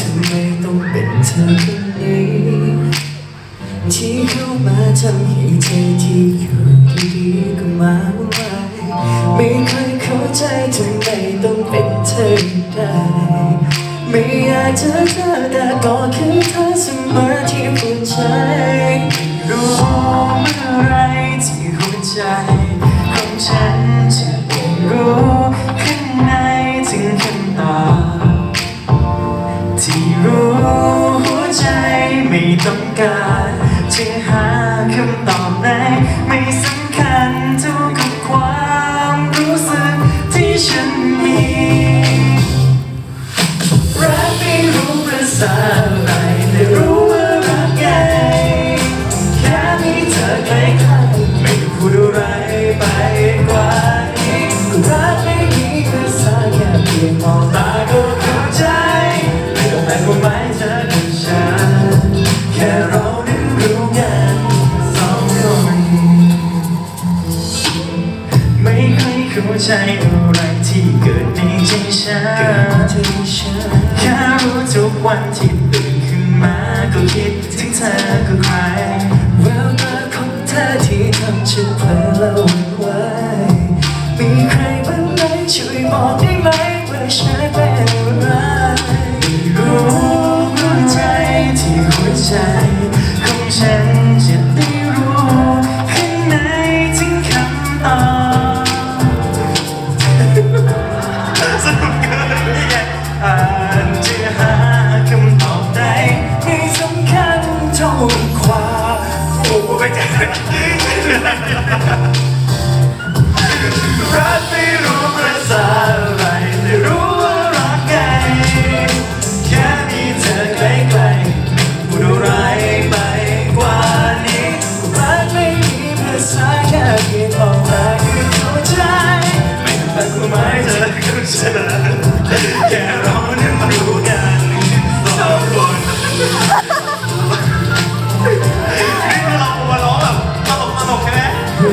ทำไมต้องเป็นเธอคนนี้ ที่เข้ามาทำให้เธอที่อยู่ดีๆก็มาวุ่นวายไม่เคยเข้าใจทำไมต้องเป็นเธอได้ไม่อยากเจอเธอแต่ก็คือเธอเสมอที่หัวใจรู้ จ ใจอะไรที่เกิดในใจฉันแค่รู้ทุกวันที่ตื่นขึ้นมาก็คิดถึงเธอกับใครแววตาของเธอที่ทำฉันเพลินและหวั่นไหวมีใครบ้างไหมช่วยบอกได้ไหมว่าฉันเป็นอะไรรู้หัวใจที่หัวใจของฉัน กูกูไม่ใจรักไม่รู้ภาษาอะไรแต่รู้ว่ารักไงแค่มีเธอใกล้ใกูดูร้ายไปกว่านี้รักไม่มีภาษาแค่เพียงบอกรัคือหัวใจไม่ต้องไปกูไม่เธอคือเธอแค่เรานั้นรู้กันสองคน